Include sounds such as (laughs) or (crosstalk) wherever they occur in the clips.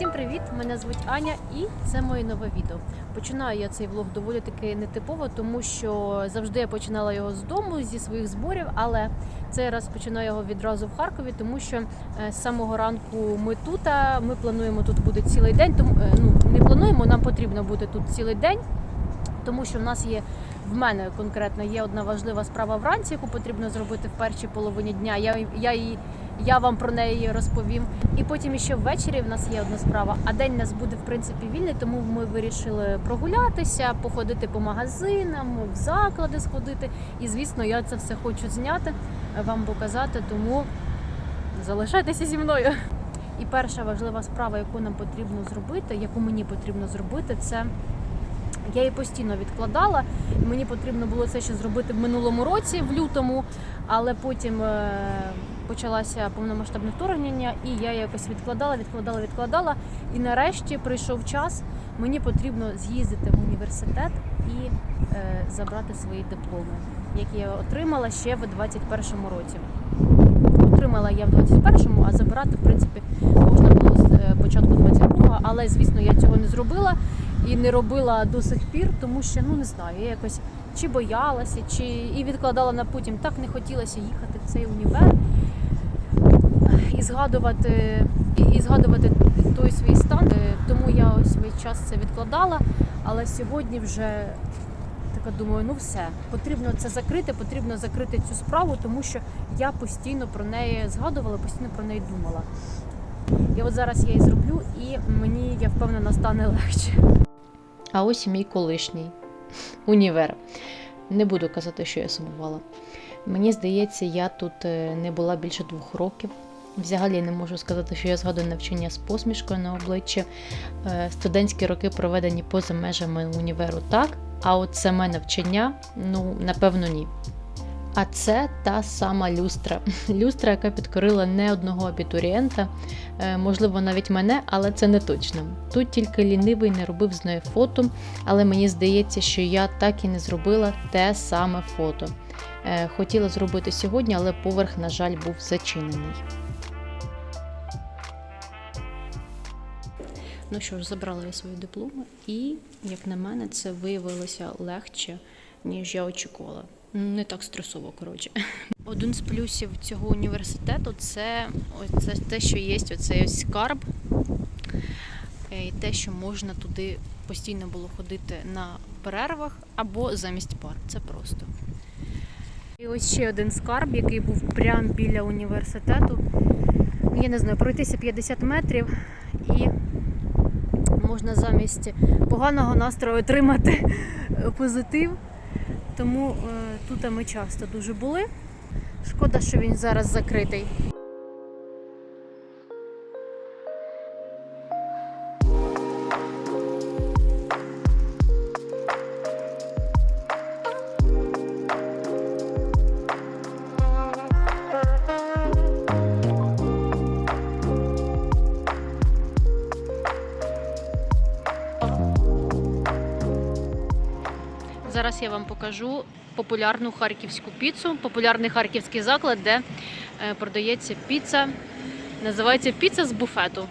Всім привіт! Мене звуть Аня, і це моє нове відео. Починаю я цей влог доволі таки нетипово, тому що завжди я починала його з дому, зі своїх зборів. Але цей раз починаю його відразу в Харкові, тому що е, з самого ранку ми тут. а Ми плануємо тут бути цілий день. Тому е, ну не плануємо, нам потрібно бути тут цілий день, тому що в нас є. В мене конкретно є одна важлива справа вранці, яку потрібно зробити в першій половині дня. Я, я, її- я вам про неї розповім. І потім ще ввечері в нас є одна справа. А день у нас буде в принципі вільний, тому ми вирішили прогулятися, походити по магазинам, в заклади сходити. І звісно, я це все хочу зняти, вам показати, тому залишайтеся зі мною. І перша важлива справа, яку нам потрібно зробити, яку мені потрібно зробити, це я її постійно відкладала. Мені потрібно було це ще зробити в минулому році, в лютому, але потім е, почалося повномасштабне вторгнення, і я якось відкладала, відкладала, відкладала. І нарешті прийшов час. Мені потрібно з'їздити в університет і е, забрати свої дипломи, які я отримала ще в 21-му році. Отримала я в 21-му, а забирати, в принципі, можна було з е, початку 22-го, але звісно, я цього не зробила і не робила до сих пір, тому що ну не знаю, я якось чи боялася, чи і відкладала на потім. Так не хотілося їхати в цей універ і згадувати, і, згадувати той свій стан. Е, Тому я ось весь час це відкладала. Але сьогодні вже така думаю, ну все, потрібно це закрити, потрібно закрити цю справу, тому що я постійно про неї згадувала, постійно про неї думала. І от зараз я її зроблю, і мені я впевнена стане легше. А ось і мій колишній універ. Не буду казати, що я сумувала. Мені здається, я тут е, не була більше двох років. Взагалі не можу сказати, що я згадую навчання з посмішкою на обличчі. Е, Студентські роки проведені поза межами універу так, а от саме навчання, ну, напевно, ні. А це та сама люстра. (laughs) Люстра, яка підкорила не одного абітурієнта, е, можливо, навіть мене, але це не точно. Тут тільки лінивий не робив з нею фото, але мені здається, що я так і не зробила те саме фото. Е, Хотіла зробити сьогодні, але поверх, на жаль, був зачинений. Ну що ж, забрала я свої дипломи, і, як на мене, це виявилося легше, ніж я очікувала. Не так стресово, коротше. Один з плюсів цього університету це, це те, що є оцей ось скарб, е, і те, що можна туди постійно було ходити на перервах або замість пар. Це просто. І ось ще один скарб, який був прямо біля університету. Я не знаю, пройтися 50 метрів і можна замість поганого настрою отримати (laughs) позитив. Тому е, тут ми часто дуже були. Шкода, що він зараз закритий. Я вам покажу популярну харківську піцу, популярний харківський заклад, де е, продається піца. Називається піца з буфету.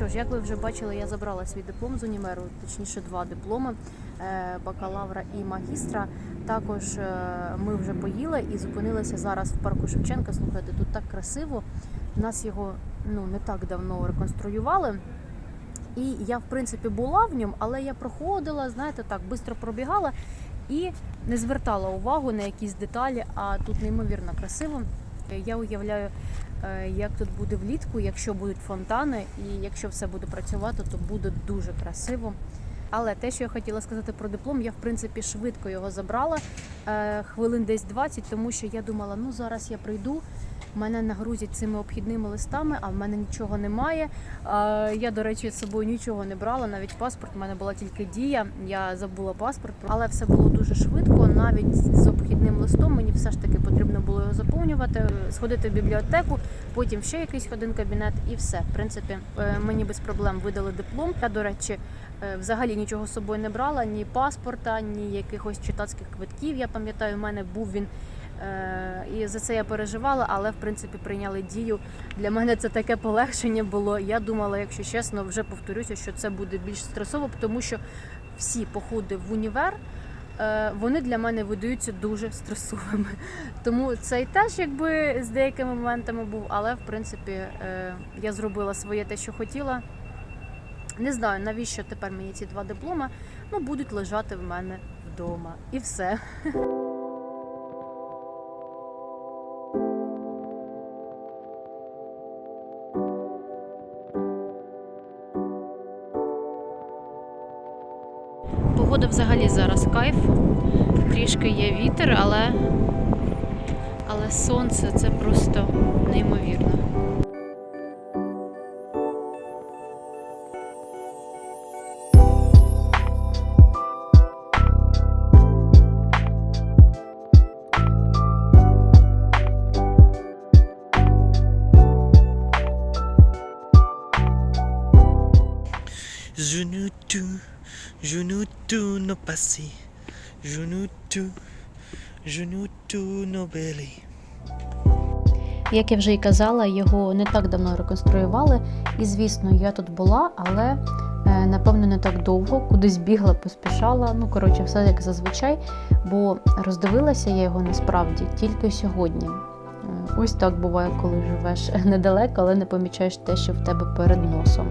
Що ж, як ви вже бачили, я забрала свій диплом з унімеру, точніше два дипломи е, бакалавра і магістра. Також е, ми вже поїли і зупинилися зараз в парку Шевченка. Слухайте, тут так красиво. Нас його ну не так давно реконструювали. І я, в принципі, була в ньому, але я проходила, знаєте, так, швидко пробігала і не звертала увагу на якісь деталі, а тут неймовірно красиво. Я уявляю, як тут буде влітку, якщо будуть фонтани, і якщо все буде працювати, то буде дуже красиво. Але те, що я хотіла сказати про диплом, я в принципі швидко його забрала. е, хвилин десь 20, тому що я думала, ну зараз я прийду. Мене нагрузять цими обхідними листами, а в мене нічого немає. Я, до речі, з собою нічого не брала, навіть паспорт. У мене була тільки дія. Я забула паспорт, але все було дуже швидко. Навіть з обхідним листом мені все ж таки потрібно було його заповнювати, сходити в бібліотеку, потім ще якийсь один кабінет, і все. В принципі, е, мені без проблем видали диплом. Я, до речі, е, взагалі нічого з собою не брала, ні паспорта, ні якихось читацьких квитків. Я пам'ятаю, в мене був він. Е, І за це я переживала, але в принципі прийняли дію. Для мене це таке полегшення було. Я думала, якщо чесно, вже повторюся, що це буде більш стресово, тому що всі походи в універ. е, Вони для мене видаються дуже стресовими. (laughs) Тому цей теж якби з деякими моментами був, але в принципі е, я зробила своє те, що хотіла. Не знаю, навіщо тепер мені ці два дипломи, ну будуть лежати в мене вдома. І все. (laughs) взагалі зараз кайф. Трішки є вітер, але, але сонце це просто неймовірно. Tout, je ne tout no passé, je ne tout, je ne tout no belly. Як я вже і казала, його не так давно реконструювали. І звісно, я тут була, але е, напевно не так довго, кудись бігла, поспішала. Ну, коротше, все як зазвичай, бо роздивилася я його насправді тільки сьогодні. Е, Ось так буває, коли живеш (laughs) недалеко, але не помічаєш те, що в тебе перед носом.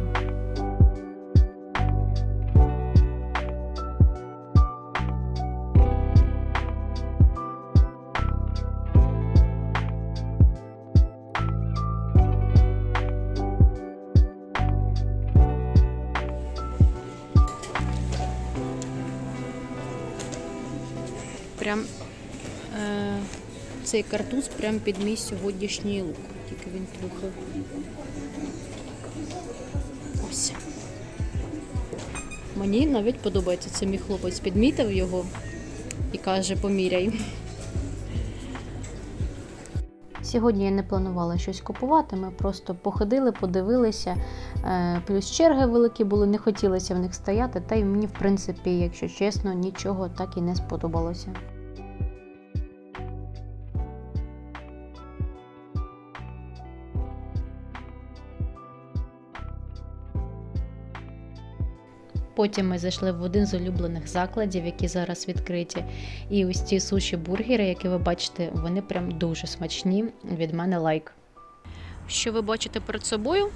Прям е, цей картуз прям під мій сьогоднішній лук. Тільки він трохи. Ось. Мені навіть подобається. Це мій хлопець підмітив його і каже, поміряй. Сьогодні я не планувала щось купувати. Ми просто походили, подивилися. е, Плюс черги великі були, не хотілося в них стояти. Та й мені, в принципі, якщо чесно, нічого так і не сподобалося. Потім ми зайшли в один з улюблених закладів, які зараз відкриті. І ось ці суші бургери, які ви бачите, вони прям дуже смачні. Від мене лайк. Що ви бачите перед собою?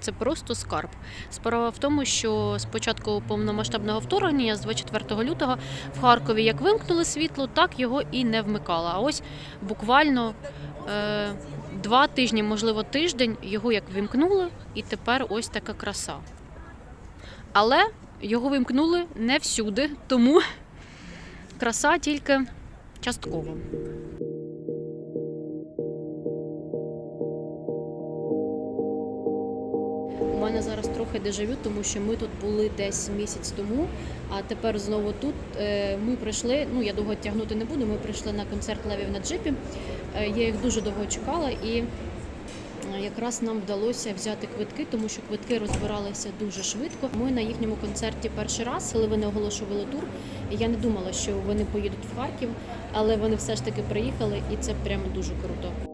Це просто скарб. Справа в тому, що з початку повномасштабного вторгнення, з 24 лютого, в Харкові як вимкнули світло, так його і не вмикали. А ось буквально е, два тижні, можливо, тиждень, його як вимкнули, і тепер ось така краса. Але його вимкнули не всюди, тому краса тільки частково. У мене зараз трохи дежавю, тому що ми тут були десь місяць тому, а тепер знову тут. Е, Ми прийшли. Ну я довго тягнути не буду. Ми прийшли на концерт левів на джипі. Е, Я їх дуже довго чекала, і якраз нам вдалося взяти квитки, тому що квитки розбиралися дуже швидко. Ми на їхньому концерті перший раз, коли вони оголошували тур. Я не думала, що вони поїдуть в Харків, але вони все ж таки приїхали, і це прямо дуже круто.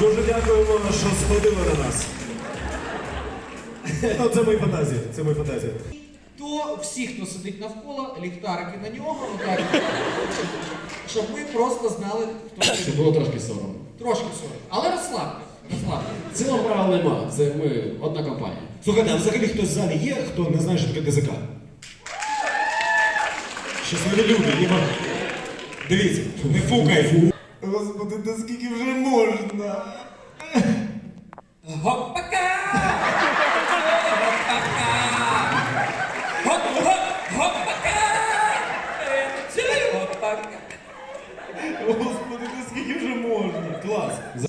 Дуже дякуємо, що сходили на нас. (laughs) Ну, це мої фантазії. Це мої фантазії. То всі, хто сидить навколо, ліхтарики на нього, отак, щоб ми просто знали, хто це. Щоб було трошки соромно. Трошки соромно. Але розслабтесь. Розслабте. В правил нема. Це ми одна компанія. Слухайте, а взагалі хтось в залі є, хто не знає, що таке ДЗК? Щасливі люди, ніби. Дивіться, не фукай. Господи, та скільки вже можна? Гопака! Гоп, гоп,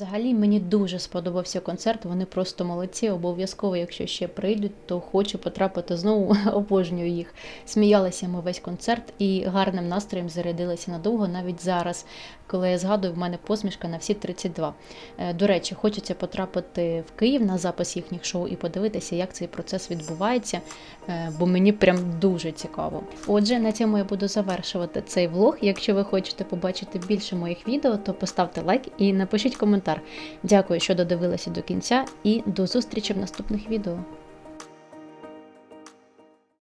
Взагалі мені дуже сподобався концерт. Вони просто молодці. Обов'язково, якщо ще прийдуть, то хочу потрапити знову. (laughs) Обожнюю їх. Сміялися ми весь концерт і гарним настроєм зарядилися надовго, навіть зараз, коли я згадую, в мене посмішка на всі 32. Е, До речі, хочеться потрапити в Київ на запис їхніх шоу і подивитися, як цей процес відбувається, е, бо мені прям дуже цікаво. Отже, на цьому я буду завершувати цей влог. Якщо ви хочете побачити більше моїх відео, то поставте лайк і напишіть Дякую, що додивилися до кінця, і до зустрічі в наступних відео.